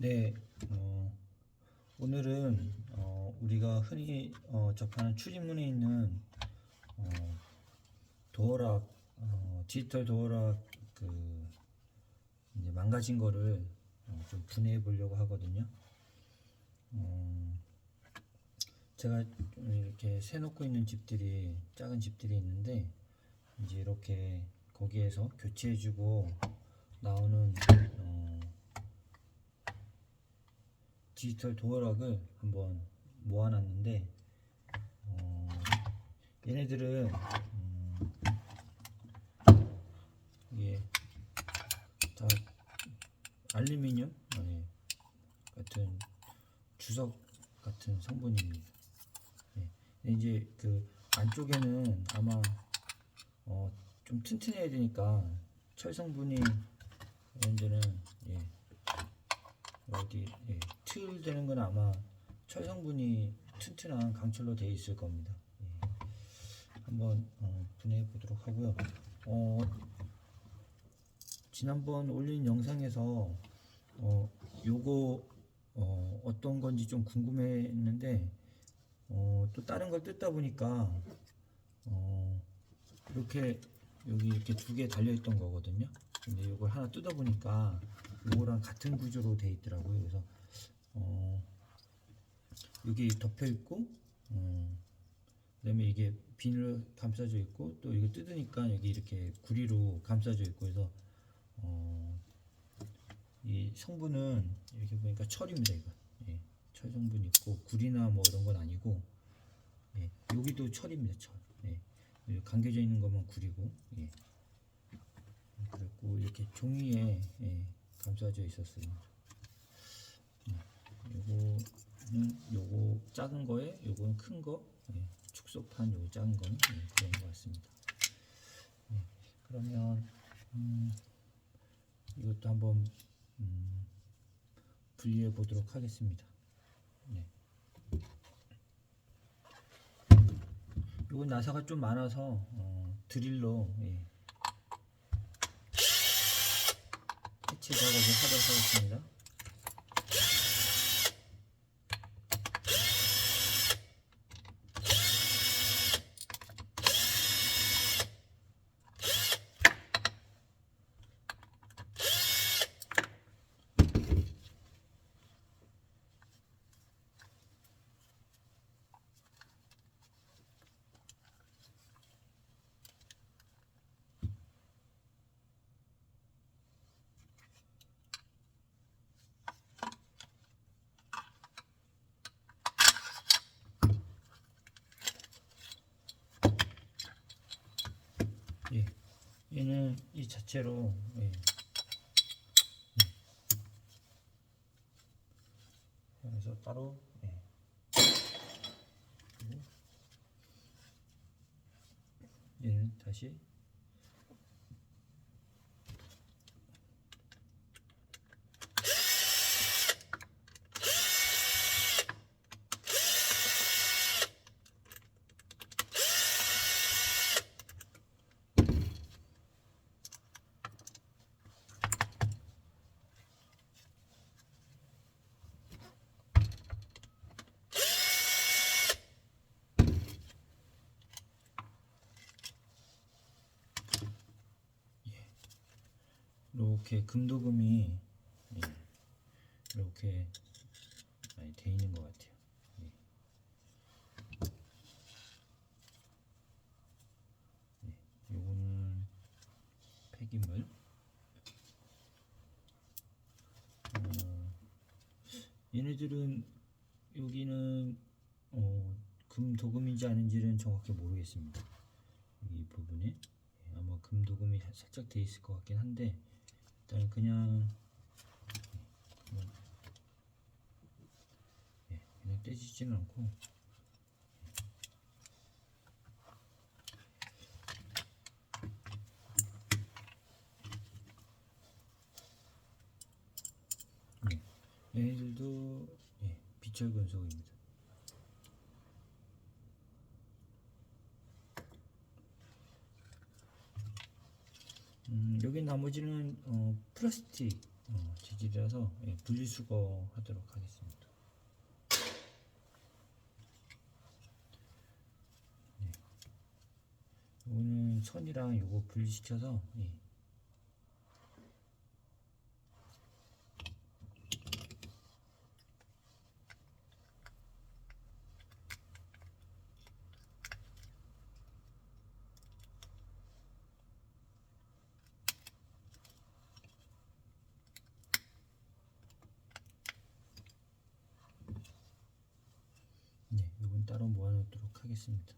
네, 어, 오늘은 어, 우리가 흔히 어, 접하는 출입문에 있는 어, 도어락, 어, 디지털 도어락 그 이제 망가진 거를 어, 좀 분해해 보려고 하거든요. 어, 제가 좀 이렇게 세놓고 있는 집들이 작은 집들이 있는데 이제 이렇게 거기에서 교체해주고 나오는 어, 디지털 도어락을 한번 모아놨는데 어, 얘네들은 음, 이게 다 알루미늄 어, 예, 같은 주석 같은 성분입니다. 예. 이제 그 안쪽에는 아마 어, 좀 튼튼해야 되니까 철 성분이 현재는 예, 어디 예, 틀 되는 건 아마 철 성분이 튼튼한 강철로 되어 있을 겁니다. 예. 한번 어, 분해해 보도록 하고요. 어, 지난번 올린 영상에서 어, 요거 어, 어떤 건지 좀 궁금했는데 어, 또 다른 걸 뜯다 보니까 어, 이렇게 여기 이렇게 두 개 달려 있던 거거든요. 근데 이걸 하나 뜯어 보니까 요거랑 같은 구조로 돼 있더라고요. 그래서 어, 여기 덮여 있고 어, 그다음에 이게 비닐로 감싸져 있고 또 이거 뜯으니까 여기 이렇게 구리로 감싸져 있고 해서 어, 이 성분은 이렇게 보니까 철입니다 이거. 예, 철 성분 있고 구리나 뭐 이런 건 아니고 예, 여기도 철입니다 철. 예, 감겨져 있는 것만 구리고 예. 그리고 이렇게 종이에 예, 감싸져 있었습니다. 예, 요거는 요거 작은 거에 요거는 큰거 예, 축소판 요거 작은 거는 예, 그런 것 같습니다 예, 그러면 음, 이것도 한번 음, 분리해 보도록 하겠습니다. 네. 이건 나사가 좀 많아서 어, 드릴로 예. 해체 작업을 하도록 하겠습니다. 예. 얘는 이 자체로 예. 예. 그래서 따로 예. 얘는 다시 이렇게 금도금이 예, 이렇게 많이 돼 있는 것 같아요. 예. 예, 요거는 폐기물. 어, 얘네들은 여기는 어, 금도금인지 아닌지는 정확히 모르겠습니다. 이 부분에 예, 아마 금도금이 살짝 돼 있을 것 같긴 한데 일단 그냥 뭐, 예, 그냥 떼지지는 않고 예, 얘네들도 예, 비철 금속입니다. 음, 여기 나머지는 어, 플라스틱 어, 재질이라서 예, 분리수거하도록 하겠습니다. 네. 오늘 선이랑 요거 분리시켜서 예. 네, 이건 따로 모아놓도록 하겠습니다.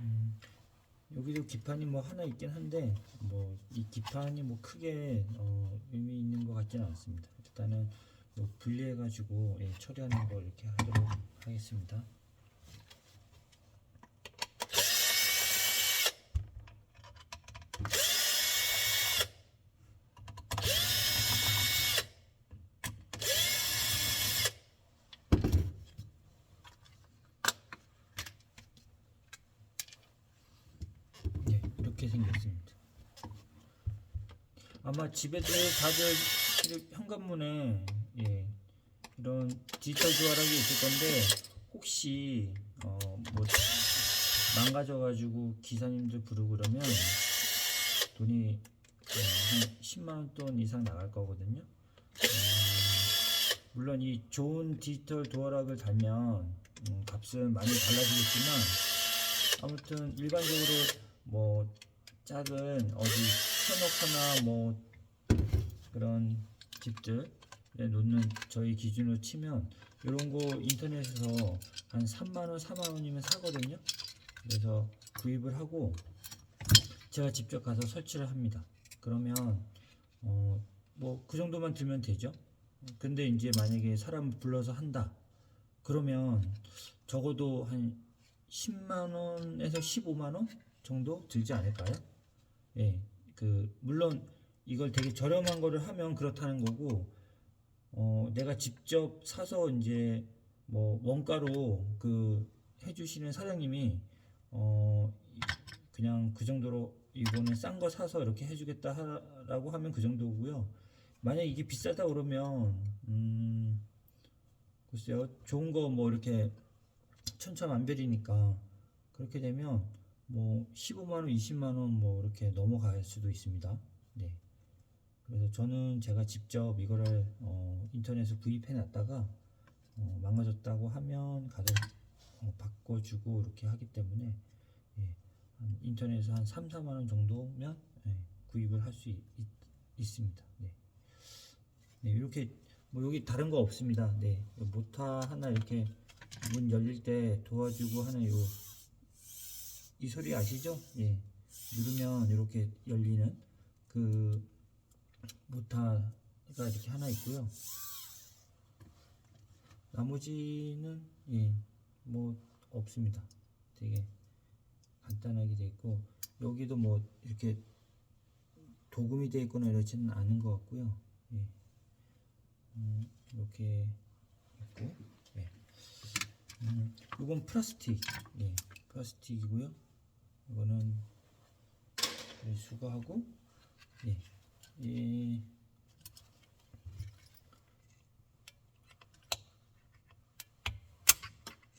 음, 여기도 기판이 뭐 하나 있긴 한데 뭐 이 기판이 뭐 크게 어, 의미 있는 것 같지는 않습니다. 일단은 요 분리해 가지고 예, 처리하는 걸 이렇게 하도록 하겠습니다. 네, 이렇게 생겼습니다. 아마 집에도 다들 현관문에 예, 이런 디지털 주화락이 있을 건데 혹시 어, 뭐 망가져가지고 기사님들 부르고 그러면 돈이 어, 한 10만 원 돈 이상 나갈 거거든요. 음, 물론 이 좋은 디지털 도어락을 달면 음, 값은 많이 달라지겠지만 아무튼 일반적으로 뭐 작은 어디 현혹하나 뭐 그런 집들에 놓는 저희 기준으로 치면 이런 거 인터넷에서 한 3만원 4만원이면 사거든요. 그래서 구입을 하고 제가 직접 가서 설치를 합니다. 그러면 어 뭐 그 정도만 들면 되죠. 근데 이제 만약에 사람 불러서 한다. 그러면 적어도 한 10만 원에서 15만 원 정도 들지 않을까요? 예, 그 물론 이걸 되게 저렴한 거를 하면 그렇다는 거고, 어 내가 직접 사서 이제 뭐 원가로 그 해주시는 사장님이 어 그냥 그 정도로 이거는 싼 거 사서 이렇게 해주겠다 하라고 하면 그 정도고요. 만약 이게 비싸다 그러면 음 글쎄요 좋은 거 뭐 이렇게 천차만별이니까 그렇게 되면 뭐 15만 원, 20만 원 뭐 이렇게 넘어갈 수도 있습니다. 네. 그래서 저는 제가 직접 이거를 어, 인터넷에 구입해 놨다가 어, 망가졌다고 하면 가서 어, 바꿔주고 이렇게 하기 때문에 예, 한 인터넷에서 한 3, 4만 원 정도면 예, 구입을 할 수 있습니다. 네. 네, 이렇게 뭐 여기 다른 거 없습니다. 네, 모타 하나 이렇게 문 열릴 때 도와주고 하는 요 이 소리 아시죠? 예. 누르면 이렇게 열리는 그 모타가 이렇게 하나 있고요. 나머지는 예, 뭐 없습니다. 되게 간단하게 돼 있고 여기도 뭐 이렇게 도금이 돼 있거나 이러지는 않은 것 같고요. 예. 음, 이렇게 있고, 예. 음, 이건 플라스틱, 예, 플라스틱이고요. 이거는 네, 수거하고, 예, 이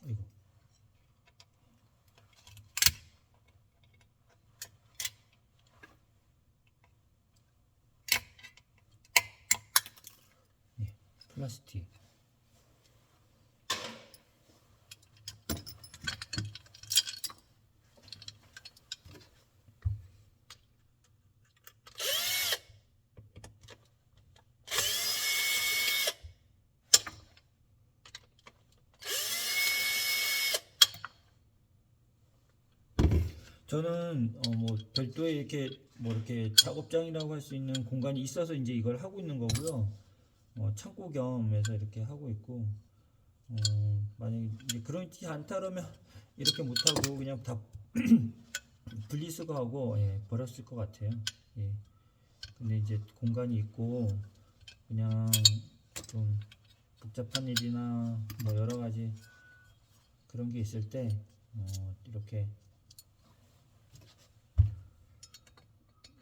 예, 플라스틱. 저는 어 뭐 별도의 이렇게 뭐 이렇게 작업장이라고 할 수 있는 공간이 있어서 이제 이걸 하고 있는 거고요. 어 창고 겸해서 이렇게 하고 있고 어 만약에 그렇지 않다 그러면 이렇게 못 하고 그냥 다 분리수거하고 예, 버렸을 것 같아요. 예. 근데 이제 공간이 있고 그냥 좀 복잡한 일이나 뭐 여러 가지 그런 게 있을 때 어, 이렇게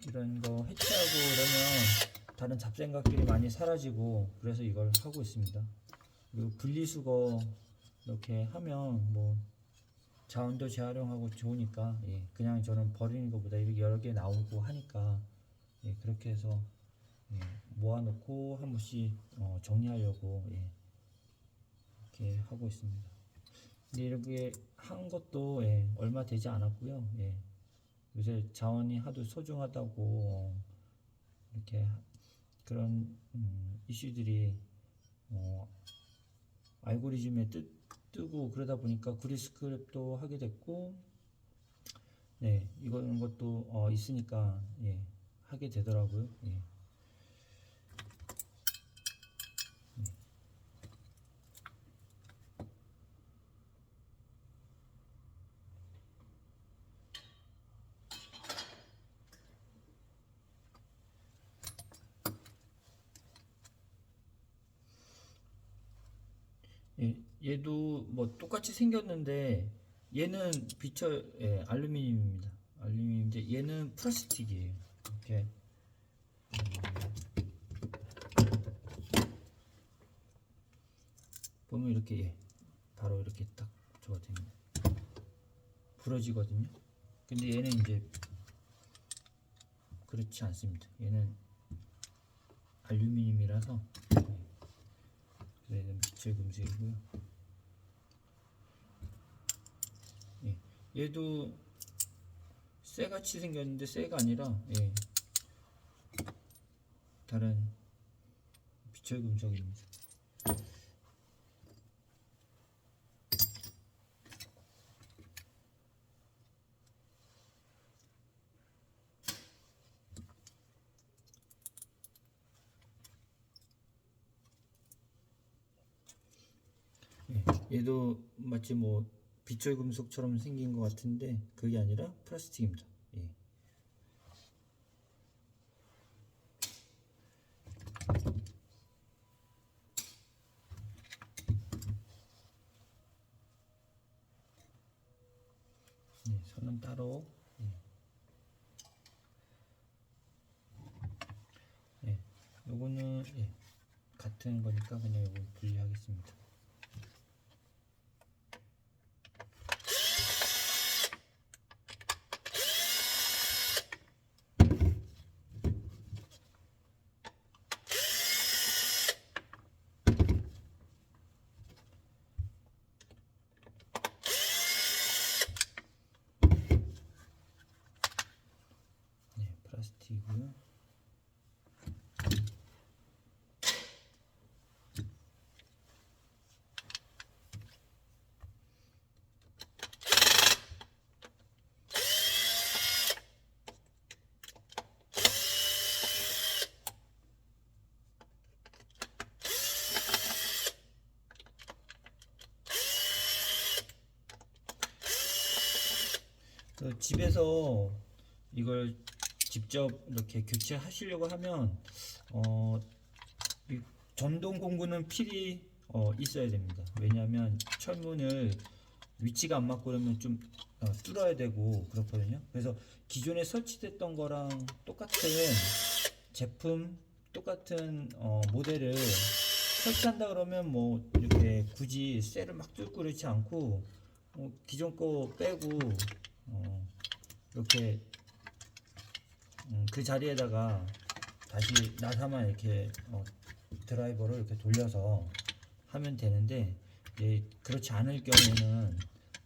이런 거 해체하고 그러면 다른 잡생각들이 많이 사라지고 그래서 이걸 하고 있습니다. 그리고 분리수거 이렇게 하면 뭐 자원도 재활용하고 좋으니까 예, 그냥 저는 버리는 것보다 이렇게 여러 개 나오고 하니까 예, 그렇게 해서 예, 모아놓고 한 번씩 어, 정리하려고 예, 이렇게 하고 있습니다. 근데 이렇게 한 것도 예, 얼마 되지 않았고요. 예, 요새 자원이 하도 소중하다고 어, 이렇게 하- 그런 음, 이슈들이 어, 알고리즘에 뜨, 뜨고 그러다 보니까 구리스크랩도 하게 됐고 네 이런 것도 어, 있으니까 예, 하게 되더라고요. 예. 예, 얘도 뭐 똑같이 생겼는데 얘는 비처 예, 알루미늄입니다. 알루미늄인데 얘는 플라스틱이에요. 이렇게 보면 이렇게 예, 바로 이렇게 딱 저가 됩니다. 부러지거든요. 근데 얘는 이제 그렇지 않습니다. 얘는 알루미늄이라서 예, 얘는 비철 금속이고요. 예, 얘도 쇠같이 생겼는데 쇠가 아니라 예, 다른 비철 금속입니다. 예, 얘도 마치 뭐 비철 금속처럼 생긴 것 같은데 그게 아니라 플라스틱입니다. 예. 예, 선은 따로 예. 예, 요거는 예, 같은 거니까 그냥 요거 분리하겠습니다. 네, 플라스틱이고요. 그 집에서 이걸 직접 이렇게 교체하시려고 하면 어, 이 전동 공구는 필히 어, 있어야 됩니다. 왜냐하면 철문을 위치가 안 맞고 그러면 좀 어, 뚫어야 되고 그렇거든요. 그래서 기존에 설치됐던 거랑 똑같은 제품, 똑같은 어, 모델을 설치한다 그러면 뭐 이렇게 굳이 쇠를 막 뚫고 그렇지 않고 어, 기존 거 빼고 어, 이렇게 음, 그 자리에다가 다시 나사만 이렇게 어, 드라이버를 이렇게 돌려서 하면 되는데 예, 그렇지 않을 경우에는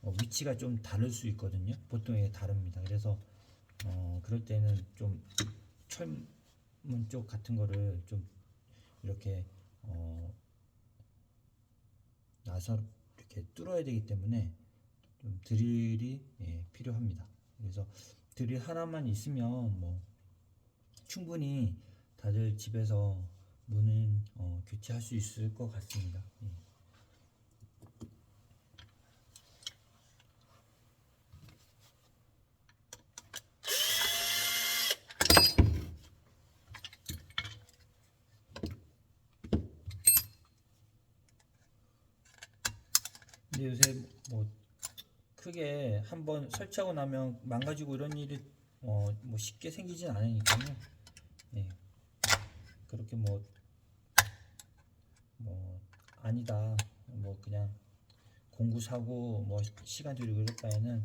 어, 위치가 좀 다를 수 있거든요. 보통 이게 다릅니다. 그래서 어, 그럴 때는 좀 철문 쪽 같은 거를 좀 이렇게 어, 나사 이렇게 뚫어야 되기 때문에 좀 드릴이 예, 필요합니다. 그래서 드릴 하나만 있으면 뭐 충분히 다들 집에서 문은 어, 교체할 수 있을 것 같습니다. 예. 근데 요새 뭐 크게 한번 설치하고 나면 망가지고 이런 일이 어, 뭐 쉽게 생기진 않으니까요. 예. 그렇게 뭐, 뭐, 아니다. 뭐, 그냥 공구 사고 뭐 시간 들이고 이럴 바에는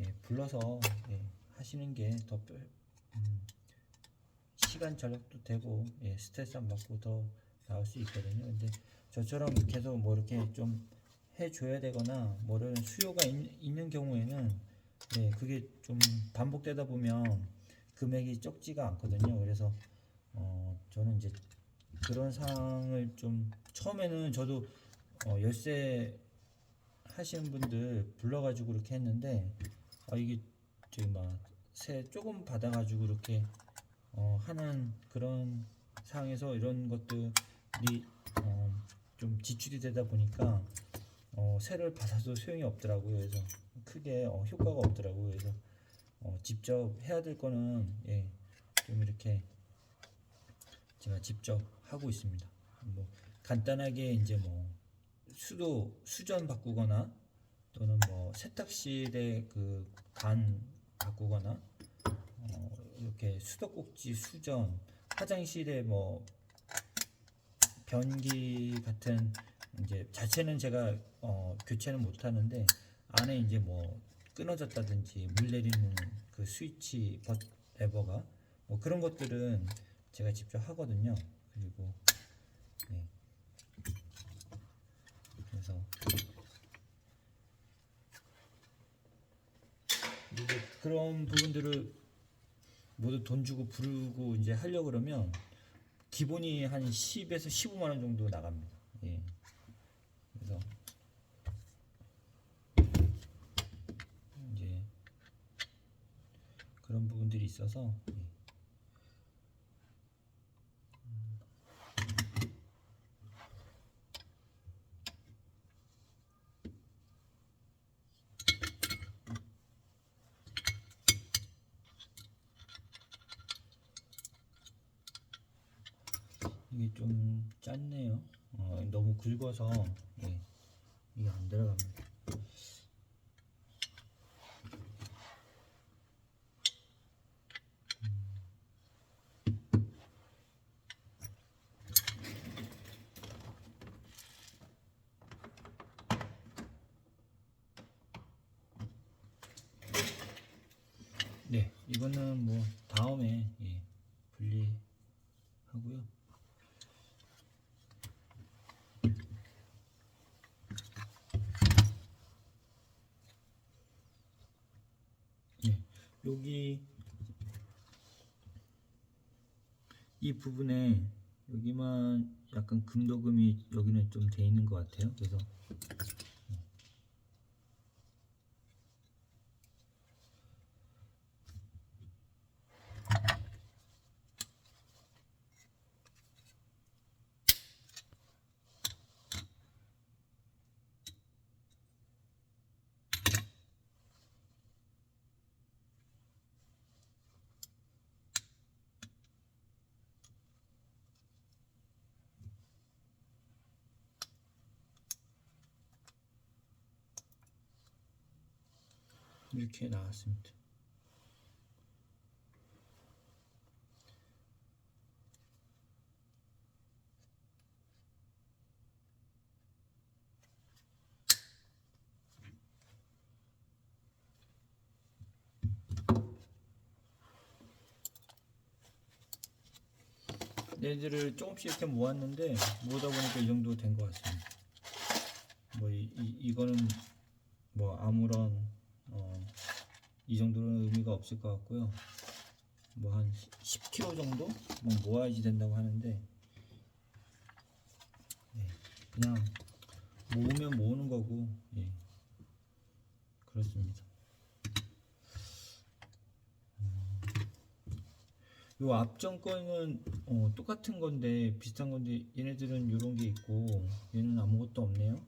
예, 불러서 예, 하시는 게 더 음, 시간 절약도 되고 예, 스트레스 안 받고 더 나을 수 있거든요. 근데 저처럼 계속 뭐 이렇게 좀 해줘야 되거나 뭐를 수요가 있, 는 경우에는 예, 그게 좀 반복되다 보면 금액이 적지가 않거든요. 그래서 어, 저는 이제 그런 상황을 좀 처음에는 저도 어, 열쇠 하시는 분들 불러가지고 이렇게 했는데 아 이게 지금 막새 조금 받아가지고 이렇게 어, 하는 그런 상황에서 이런 것들이 어, 좀 지출이 되다 보니까 어, 새를 받아도 소용이 없더라고요. 그래서 크게 어, 효과가 없더라고요. 그래서 어, 직접 해야 될 거는 예, 좀 이렇게 제가 직접 하고 있습니다. 뭐 간단하게 이제 뭐 수도 수전 바꾸거나 또는 뭐 세탁실의 그간 바꾸거나 어, 이렇게 수도꼭지 수전 화장실에 뭐 변기 같은 이제 자체는 제가 어, 교체는 못 하는데 안에 이제 뭐 끊어졌다든지 물 내리는 그 스위치 버 레버가 뭐 그런 것들은 제가 직접 하거든요. 그리고 네. 그래서 그런 부분들을 모두 돈 주고 부르고 이제 하려 고 그러면 기본이 한 10에서 15만 원 정도 나갑니다. 예. 그래서 이제 그런 부분들이 있어서 예. 이게 좀 짧네요. 어, 너무 굵어서 예, 이게 안 들어갑니다. 네, 이거는 뭐 다음에 예, 분리하고요. 예, 여기 이 부분에 여기만 약간 금도금이 여기는 좀 돼 있는 것 같아요. 그래서 이렇게 나왔습니다. 얘들을 조금씩 이렇게 모았는데 모으다 보니까 이 정도 된 것 같습니다. 뭐 이, 이, 이거는 뭐 아무런 어, 이 정도는 의미가 없을 것 같고요. 뭐 한 10kg 정도 뭐 모아야지 된다고 하는데 예, 그냥 모으면 모으는 거고 예, 그렇습니다. 음, 요 앞전 거는 어, 똑같은 건데 비슷한 건데 얘네들은 이런 게 있고 얘는 아무것도 없네요.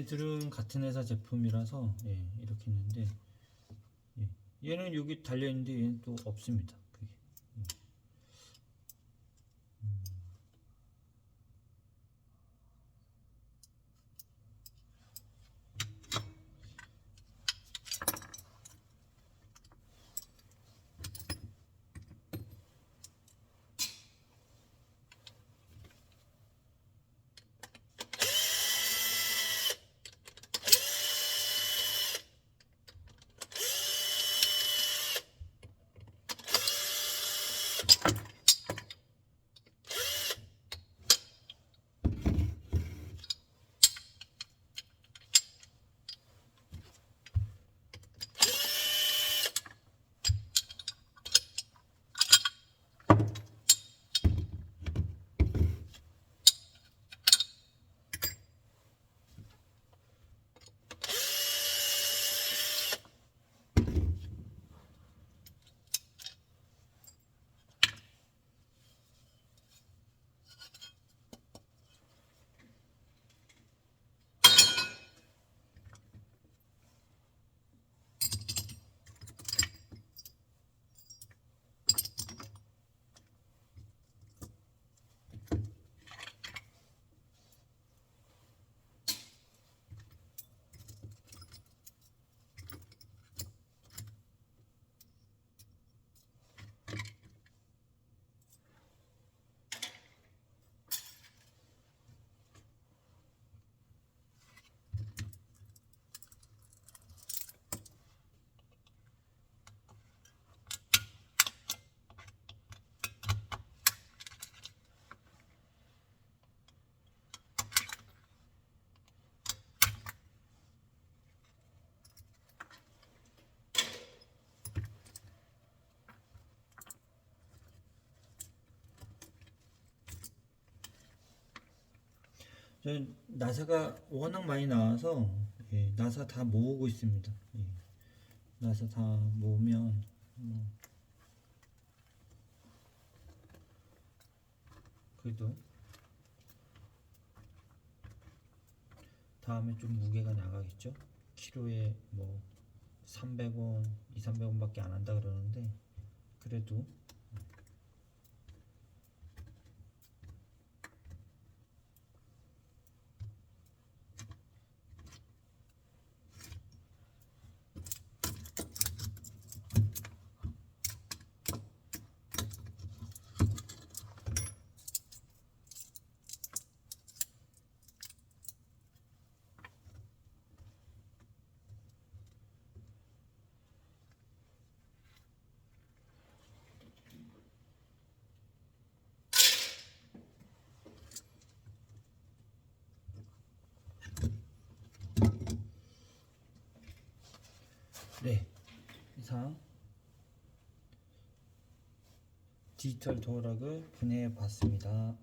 얘네들은 같은 회사 제품이라서 예, 이렇게 있는데 예, 얘는 여기 달려 있는데 얘는 또 없습니다. 나사가 워낙 많이 나와서 예, 나사 다 모으고 있습니다. 예. 나사 다 모으면 뭐 그래도 다음에 좀 무게가 나가겠죠? 키로에 뭐 300원, 2, 300원밖에 안 한다 그러는데 그래도 네 이상 디지털 도어락을 분해해 봤습니다.